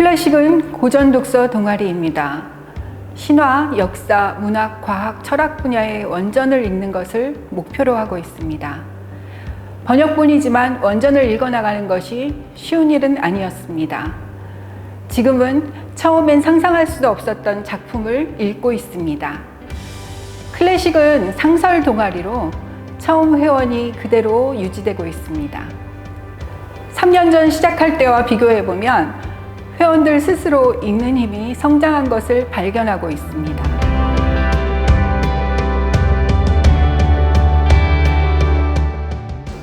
클래식은 고전 독서 동아리입니다. 신화, 역사, 문학, 과학, 철학 분야의 원전을 읽는 것을 목표로 하고 있습니다. 번역본이지만 원전을 읽어나가는 것이 쉬운 일은 아니었습니다. 지금은 처음엔 상상할 수도 없었던 작품을 읽고 있습니다. 클래식은 상설 동아리로 처음 회원이 그대로 유지되고 있습니다. 3년 전 시작할 때와 비교해 보면 회원들 스스로 읽는 힘이 성장한 것을 발견하고 있습니다.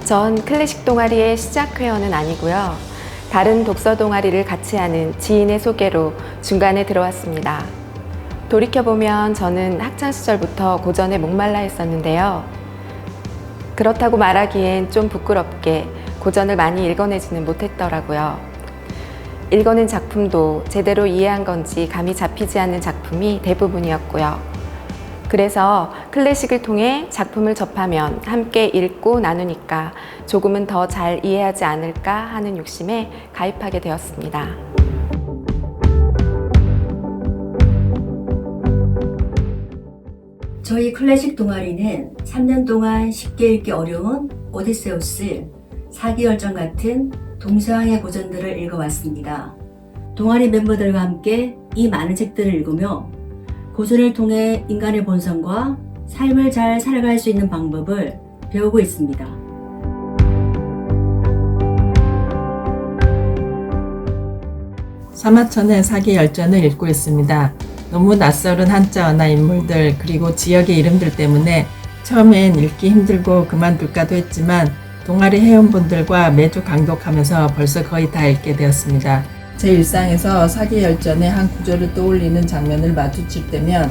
전 클래식 동아리의 시작 회원은 아니고요. 다른 독서 동아리를 같이 하는 지인의 소개로 중간에 들어왔습니다. 돌이켜보면 저는 학창 시절부터 고전에 목말라 했었는데요. 그렇다고 말하기엔 좀 부끄럽게 고전을 많이 읽어내지는 못했더라고요. 읽어낸 작품도 제대로 이해한 건지 감이 잡히지 않는 작품이 대부분이었고요. 그래서 클래식을 통해 작품을 접하면 함께 읽고 나누니까 조금은 더 잘 이해하지 않을까 하는 욕심에 가입하게 되었습니다. 저희 클래식 동아리는 3년 동안 쉽게 읽기 어려운 오디세우스, 사기열전 같은 동서양의 고전들을 읽어왔습니다. 동아리 멤버들과 함께 이 많은 책들을 읽으며 고전을 통해 인간의 본성과 삶을 잘 살아갈 수 있는 방법을 배우고 있습니다. 사마천의 사기 열전을 읽고 있습니다. 너무 낯설은 한자 언어 인물들 그리고 지역의 이름들 때문에 처음엔 읽기 힘들고 그만둘까도 했지만 동아리 회원분들과 매주 강독하면서 벌써 거의 다 읽게 되었습니다. 제 일상에서 사기 열전의 한 구절을 떠올리는 장면을 마주칠 때면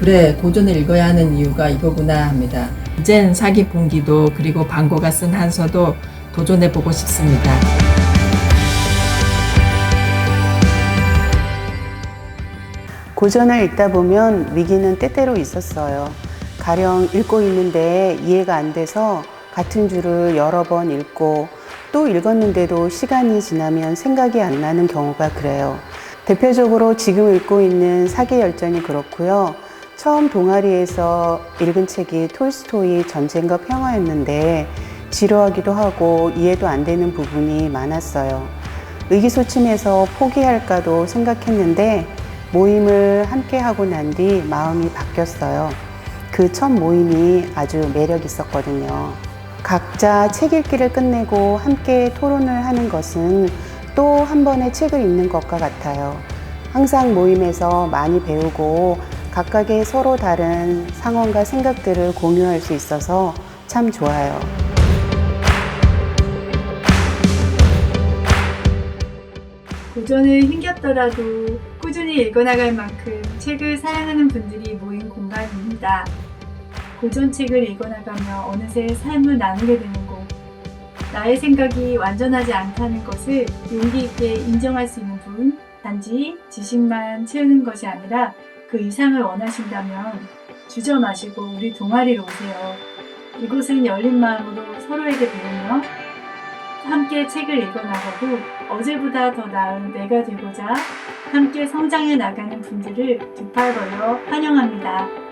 그래 고전을 읽어야 하는 이유가 이거구나 합니다. 이젠 사기 봉기도 그리고 방고가 쓴 한서도 도전해 보고 싶습니다. 고전을 읽다 보면 위기는 때때로 있었어요. 가령 읽고 있는데 이해가 안 돼서 같은 줄을 여러 번 읽고 또 읽었는데도 시간이 지나면 생각이 안 나는 경우가 그래요. 대표적으로 지금 읽고 있는 사계 열전이 그렇고요. 처음 동아리에서 읽은 책이 톨스토이 전쟁과 평화였는데 지루하기도 하고 이해도 안 되는 부분이 많았어요. 의기소침해서 포기할까도 생각했는데 모임을 함께 하고 난 뒤 마음이 바뀌었어요. 그 첫 모임이 아주 매력 있었거든요. 각자 책 읽기를 끝내고 함께 토론을 하는 것은 또 한 번의 책을 읽는 것과 같아요. 항상 모임에서 많이 배우고 각각의 서로 다른 상황과 생각들을 공유할 수 있어서 참 좋아요. 고전을 힘겹더라도 꾸준히 읽어나갈 만큼 책을 사랑하는 분들이 모인 공간입니다. 고전책을 읽어나가며 어느새 삶을 나누게 되는 곳. 나의 생각이 완전하지 않다는 것을 용기 있게 인정할 수 있는 분. 단지 지식만 채우는 것이 아니라 그 이상을 원하신다면 주저 마시고 우리 동아리로 오세요. 이곳은 열린 마음으로 서로에게 배우며 함께 책을 읽어나가고 어제보다 더 나은 내가 되고자 함께 성장해 나가는 분들을 두 팔 벌려 환영합니다.